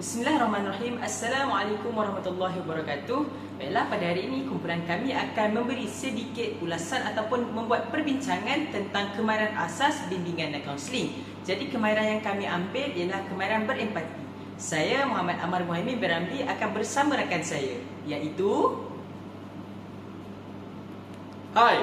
Bismillahirrahmanirrahim. Assalamualaikum warahmatullahi wabarakatuh. Baiklah, pada hari ini kumpulan kami akan memberi sedikit ulasan ataupun membuat perbincangan tentang kemahiran asas bimbingan dan kaunseling. Jadi kemahiran yang kami ambil ialah kemahiran berempati. Saya Muhammad Amar Muhammad Beramli akan bersama rakan saya iaitu Hai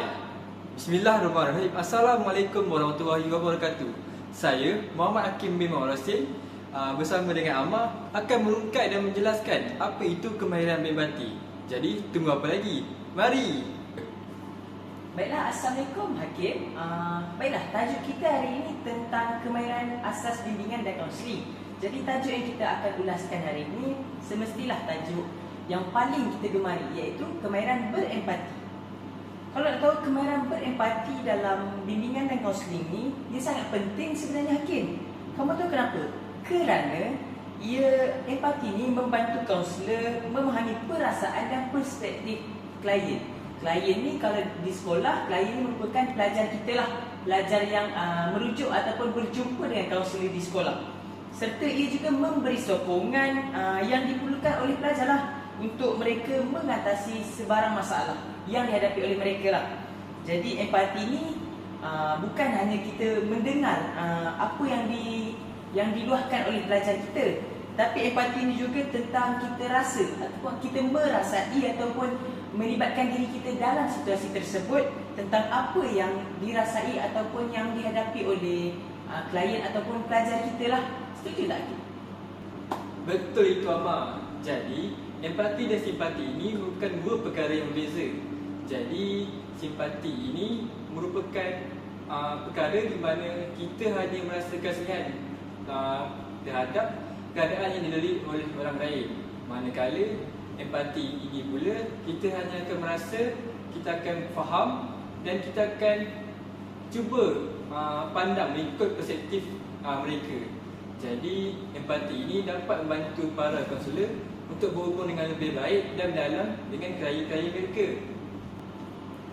Bismillahirrahmanirrahim Assalamualaikum warahmatullahi wabarakatuh Saya Muhammad Hakim bin Muhammad Rasim uh, Bersama dengan Amar Akan merungkai dan menjelaskan Apa itu kemahiran bimbati Jadi tunggu apa lagi Mari Baiklah, Assalamualaikum Hakim. Uh, baiklah, tajuk kita hari ini tentang kemahiran asas bimbingan dan kaunseling. Jadi tajuk yang kita akan ulaskan hari ini semestilah tajuk yang paling kita gemari iaitu kemahiran berempati. Kalau nak tahu kemahiran berempati dalam bimbingan dan kaunseling ni, dia sangat penting sebenarnya Hakim. Kamu tahu kenapa? Kerana ia empati ni membantu kaunselor memahami perasaan dan perspektif klien. Klien ni kalau di sekolah, klien ni merupakan pelajar kita lah. Pelajar yang uh, merujuk ataupun berjumpa dengan kaunselor di sekolah. Serta ia juga memberi sokongan uh, yang diperlukan oleh pelajar lah Untuk mereka mengatasi sebarang masalah yang dihadapi oleh mereka lah. Jadi empati ni uh, bukan hanya kita mendengar uh, apa yang di yang diluahkan oleh pelajar kita tapi empati ini juga tentang kita rasa ataupun kita merasai ataupun melibatkan diri kita dalam situasi tersebut tentang apa yang dirasai ataupun yang dihadapi oleh uh, klien ataupun pelajar kita lah. Setuju tak? Hakim? Betul itu Amar Jadi empati dan simpati ini merupakan dua perkara yang berbeza Jadi simpati ini merupakan uh, perkara di mana kita hanya merasa kasihan terhadap keadaan yang dilalui oleh orang lain Manakala empati ini pula kita hanya akan merasa kita akan faham dan kita akan cuba uh, pandang mengikut perspektif uh, mereka. Jadi empati ini dapat membantu para konselor untuk berhubung dengan lebih baik dan dalam dengan klien-klien mereka.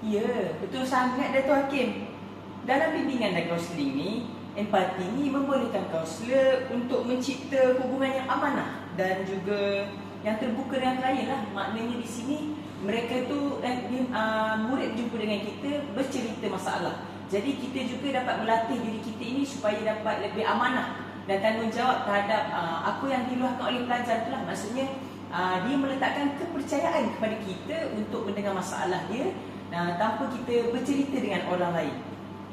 Ya, betul sangat Dato' Hakim. Dalam bimbingan dan kaunseling ni, empati ni membolehkan kaunselor untuk mencipta hubungan yang amanah dan juga yang terbuka dengan klien lah. Maknanya di sini mereka tu eh, uh, murid jumpa dengan kita bercerita masalah. Jadi kita juga dapat melatih diri kita ini supaya dapat lebih amanah dan tanggungjawab terhadap uh, apa yang diluahkan oleh pelajar tu lah. Maksudnya uh, dia meletakkan kepercayaan kepada kita untuk mendengar masalah dia tanpa kita bercerita dengan orang lain.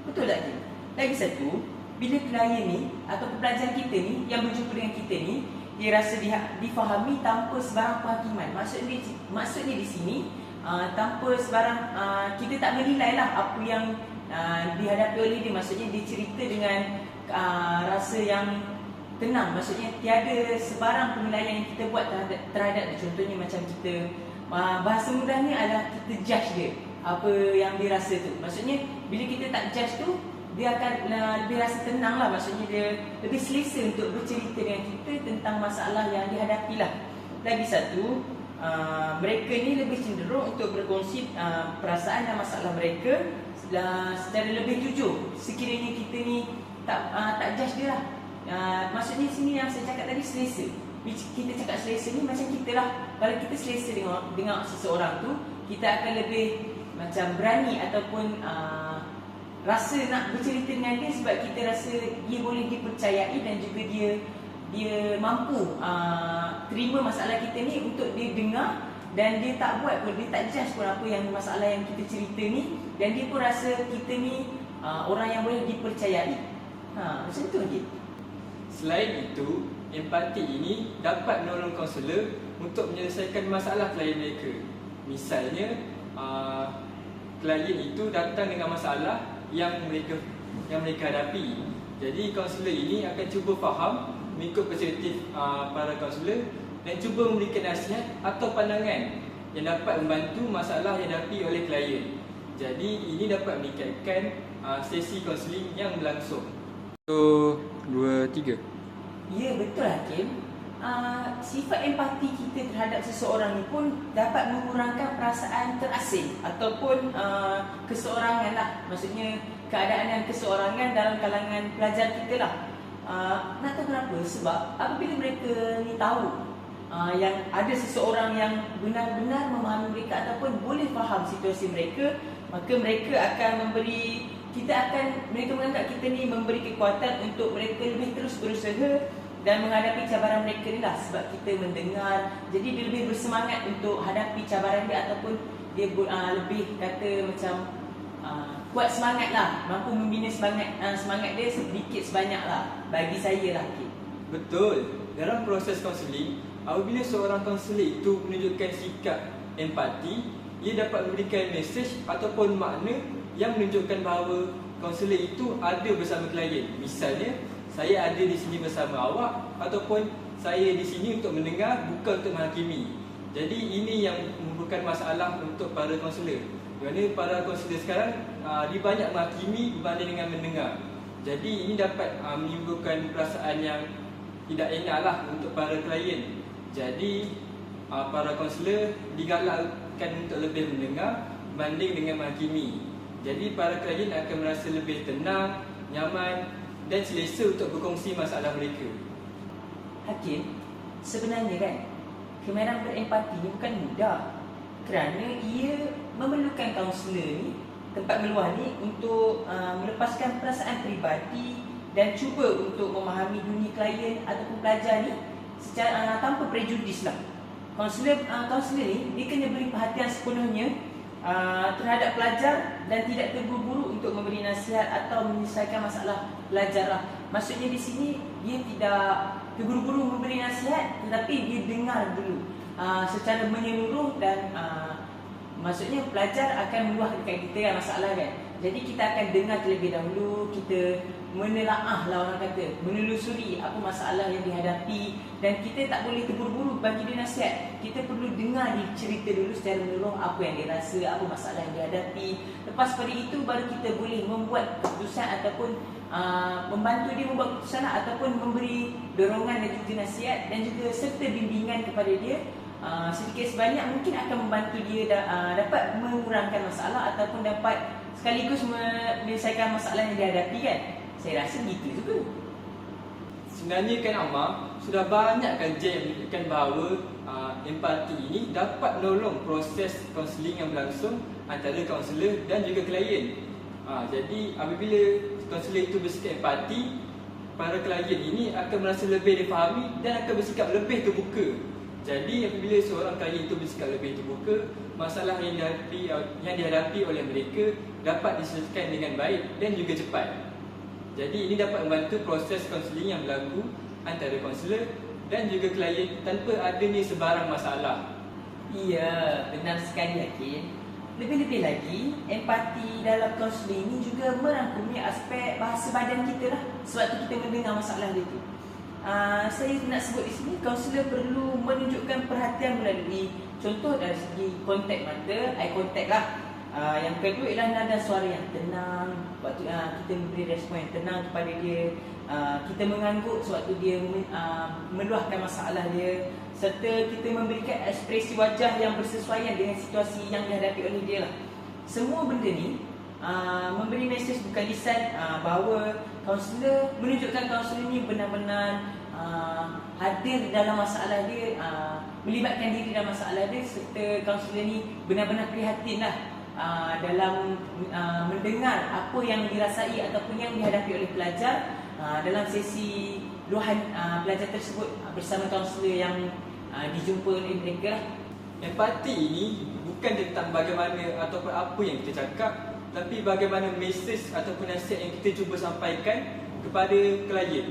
Betul tak dia? Lagi satu, bila klien ni atau pelajar kita ni yang berjumpa dengan kita ni dia rasa dia difahami tanpa sebarang penghakiman. Maksudnya maksudnya di sini uh, tanpa sebarang uh, kita tak menilai lah apa yang uh, dihadapi oleh dia. Maksudnya dia cerita dengan uh, rasa yang tenang. Maksudnya tiada sebarang penilaian yang kita buat terhadap, terhadap. Contohnya macam kita uh, bahasa mudahnya adalah kita judge dia apa yang dia rasa tu. Maksudnya bila kita tak judge tu dia akan uh, lebih rasa tenang lah. Maksudnya dia lebih selesa untuk bercerita dengan kita tentang masalah yang dihadapi lah. Lagi satu uh, mereka ni lebih cenderung untuk berkongsi uh, perasaan dan masalah mereka uh, secara lebih jujur. Sekiranya kita ni tak uh, tak judge dia lah. Uh, maksudnya sini yang saya cakap tadi selesa. Kita cakap selesa ni macam kita lah. Kalau kita selesa dengan, dengan seseorang tu kita akan lebih macam berani ataupun uh, rasa nak bercerita dengan dia sebab kita rasa dia boleh dipercayai dan juga dia dia mampu uh, terima masalah kita ni untuk dia dengar dan dia tak buat pun dia tak judge pun apa yang masalah yang kita cerita ni dan dia pun rasa kita ni uh, orang yang boleh dipercayai. Ha macam tu je. Selain itu, empati ini dapat menolong kaunselor untuk menyelesaikan masalah klien mereka. Misalnya, uh, klien itu datang dengan masalah yang mereka yang mereka hadapi. Jadi kaunselor ini akan cuba faham mengikut perspektif uh, para kaunselor dan cuba memberikan nasihat atau pandangan yang dapat membantu masalah yang dihadapi oleh klien. Jadi ini dapat meningkatkan uh, sesi kaunseling yang berlangsung. So, dua, tiga. Ya betul Hakim. Uh, sifat empati kita terhadap seseorang ni pun dapat mengurangkan perasaan terasing ataupun uh, keseorangan lah. Maksudnya keadaan yang keseorangan dalam kalangan pelajar kita lah. uh, nak tahu kenapa? Sebab apabila mereka ni tahu uh, yang ada seseorang yang benar-benar memahami mereka ataupun boleh faham situasi mereka, maka mereka akan memberi kita akan mereka menganggap kita ni memberi kekuatan untuk mereka lebih terus berusaha dan menghadapi cabaran mereka ni lah sebab kita mendengar jadi dia lebih bersemangat untuk hadapi cabaran dia ataupun dia uh, lebih kata macam uh, kuat semangat lah mampu membina semangat uh, semangat dia sedikit sebanyak lah bagi saya lah okay. Betul. Dalam proses kaunseling, apabila seorang kaunselor itu menunjukkan sikap empati, ia dapat memberikan mesej ataupun makna yang menunjukkan bahawa kaunselor itu ada bersama klien. Misalnya, saya ada di sini bersama awak ataupun saya di sini untuk mendengar bukan untuk menghakimi. Jadi ini yang merupakan masalah untuk para kaunselor. Kerana para kaunselor sekarang aa, dia banyak menghakimi berbanding dengan mendengar. Jadi ini dapat aa, menimbulkan perasaan yang tidak enak lah untuk para klien. Jadi aa, para kaunselor digalakkan untuk lebih mendengar berbanding dengan menghakimi. Jadi para klien akan merasa lebih tenang, nyaman dan selesa untuk berkongsi masalah mereka. Hakim, sebenarnya kan Kemeran berempati ni bukan mudah Kerana ia memerlukan kaunselor ni Tempat meluah ni untuk uh, melepaskan perasaan peribadi Dan cuba untuk memahami dunia klien ataupun pelajar ni Secara uh, tanpa prejudis lah Kaunselor uh, kaunselor ni dia kena beri perhatian sepenuhnya uh, terhadap pelajar dan tidak terburu-buru untuk memberi nasihat atau menyelesaikan masalah pelajar lah. Maksudnya di sini dia tidak terburu-buru memberi nasihat tetapi dia dengar dulu uh, secara menyeluruh dan uh, maksudnya pelajar akan meluah dekat kita kan masalah kan. Jadi kita akan dengar terlebih dahulu, kita menelaah lah orang kata, menelusuri apa masalah yang dihadapi dan kita tak boleh terburu-buru bagi dia nasihat. Kita perlu dengar dia cerita dulu secara menyeluruh apa yang dia rasa, apa masalah yang dia hadapi. Lepas pada itu baru kita boleh membuat keputusan ataupun uh, membantu dia membuat keputusan lah, ataupun memberi dorongan dan juga nasihat dan juga serta bimbingan kepada dia uh, sedikit sebanyak mungkin akan membantu dia da, uh, dapat mengurangkan masalah ataupun dapat sekaligus menyelesaikan masalah yang dihadapi kan. Saya rasa begitu juga. Sebenarnya kan Amma sudah banyak kajian yang menunjukkan bahawa uh, empati ini dapat menolong proses kaunseling yang berlangsung antara kaunselor dan juga klien. Uh, jadi apabila kaunselor itu bersikap empati, para klien ini akan merasa lebih difahami dan akan bersikap lebih terbuka. Jadi apabila seorang klien itu bersikap lebih terbuka, masalah yang dihadapi, yang dihadapi oleh mereka dapat diselesaikan dengan baik dan juga cepat. Jadi ini dapat membantu proses kaunseling yang berlaku antara kaunselor dan juga klien tanpa adanya sebarang masalah. Ya, benar sekali Hakim. Lebih-lebih lagi, empati dalam kaunseling ini juga merangkumi aspek bahasa badan kita lah. Sebab tu kita mendengar masalah dia tu. Uh, saya nak sebut di sini, kaunselor perlu menunjukkan perhatian melalui contoh dari segi kontak mata, eye contact lah. Uh, yang kedua ialah nada suara yang tenang Waktu uh, kita memberi respon yang tenang kepada dia uh, Kita mengangguk sewaktu dia uh, meluahkan masalah dia Serta kita memberikan ekspresi wajah yang bersesuaian dengan situasi yang dihadapi oleh dia lah Semua benda ni uh, memberi mesej bukan lisan uh, Bahawa kaunselor menunjukkan kaunselor ni benar-benar uh, hadir dalam masalah dia uh, Melibatkan diri dalam masalah dia Serta kaunselor ni benar-benar prihatin lah uh, dalam uh, mendengar apa yang dirasai ataupun yang dihadapi oleh pelajar uh, dalam sesi luahan uh, pelajar tersebut bersama kaunselor yang uh, dijumpa oleh mereka. Empati ini bukan tentang bagaimana ataupun apa yang kita cakap tapi bagaimana mesej ataupun nasihat yang kita cuba sampaikan kepada klien.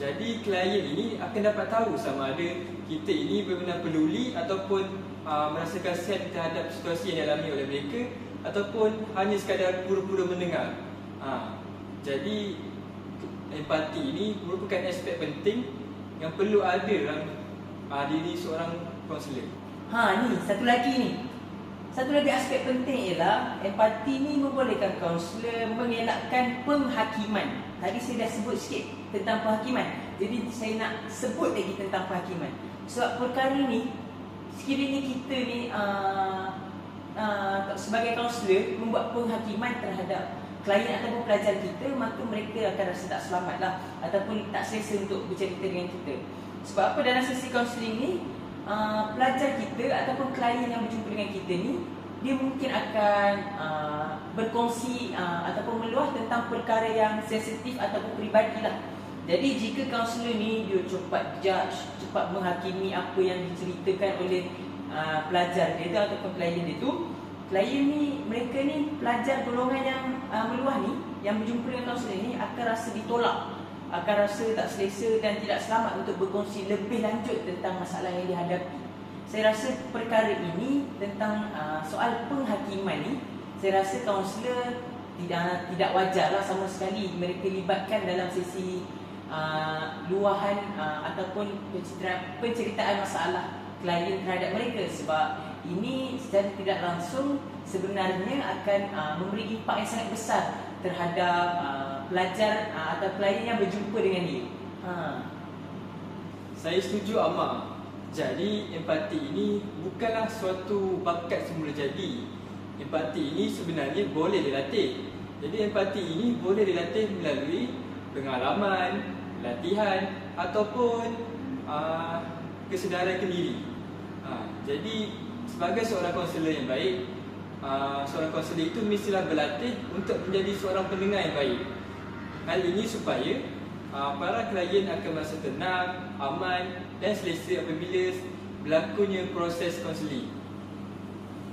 Jadi klien ini akan dapat tahu sama ada kita ini benar-benar peduli ataupun uh, merasa kasihan terhadap situasi yang dialami oleh mereka ataupun hanya sekadar pura-pura mendengar. Ha, jadi empati ini merupakan aspek penting yang perlu ada dalam uh, diri seorang kaunselor. Ha ni satu lagi ni. Satu lagi aspek penting ialah empati ni membolehkan kaunselor mengelakkan penghakiman. Tadi saya dah sebut sikit tentang penghakiman. Jadi saya nak sebut lagi tentang penghakiman. Sebab perkara ni sekiranya kita ni uh, uh, sebagai kaunselor membuat penghakiman terhadap klien ataupun pelajar kita maka mereka akan rasa tak selamat lah ataupun tak selesa untuk bercerita dengan kita sebab apa dalam sesi kaunseling ni uh, pelajar kita ataupun klien yang berjumpa dengan kita ni dia mungkin akan uh, berkongsi uh, ataupun meluah tentang perkara yang sensitif ataupun peribadi lah. Jadi jika kaunselor ni dia cepat judge, cepat menghakimi apa yang diceritakan oleh uh, pelajar dia tu ataupun klien dia tu klien ni, mereka ni pelajar golongan yang uh, meluah ni yang berjumpa dengan kaunselor ni akan rasa ditolak akan rasa tak selesa dan tidak selamat untuk berkongsi lebih lanjut tentang masalah yang dihadapi. Saya rasa perkara ini tentang uh, soal penghakiman ni saya rasa kaunselor tidak tidak wajarlah sama sekali mereka libatkan dalam sesi uh, luahan uh, ataupun penceritaan, penceritaan masalah klien terhadap mereka. Sebab ini secara tidak langsung sebenarnya akan uh, memberi impak yang sangat besar terhadap uh, pelajar uh, atau klien yang berjumpa dengan dia. Ha. Saya setuju Amar. Jadi empati ini bukanlah suatu bakat semula jadi. Empati ini sebenarnya boleh dilatih. Jadi empati ini boleh dilatih melalui pengalaman, latihan ataupun uh, kesedaran kendiri. Uh, jadi sebagai seorang konselor yang baik, uh, seorang konselor itu mestilah berlatih untuk menjadi seorang pendengar yang baik. Hal ini supaya uh, para klien akan merasa tenang, aman dan selesa apabila berlakunya proses konseling.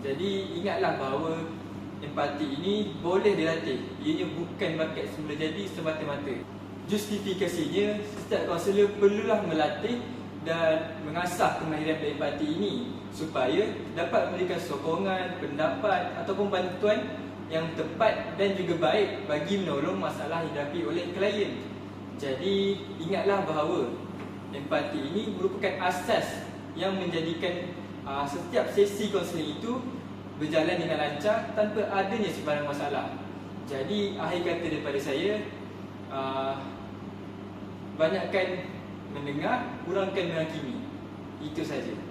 Jadi ingatlah bahawa empati ini boleh dilatih. Ianya bukan bakat semula jadi semata-mata. Justifikasinya, setiap konselor perlulah melatih dan mengasah kemahiran berempati ini supaya dapat memberikan sokongan, pendapat ataupun bantuan yang tepat dan juga baik bagi menolong masalah dihadapi oleh klien. Jadi ingatlah bahawa empati ini merupakan asas yang menjadikan uh, setiap sesi konseling itu berjalan dengan lancar tanpa adanya sebarang masalah. Jadi akhir kata daripada saya uh, banyakkan mendengar, kurangkan menghakimi. Itu saja.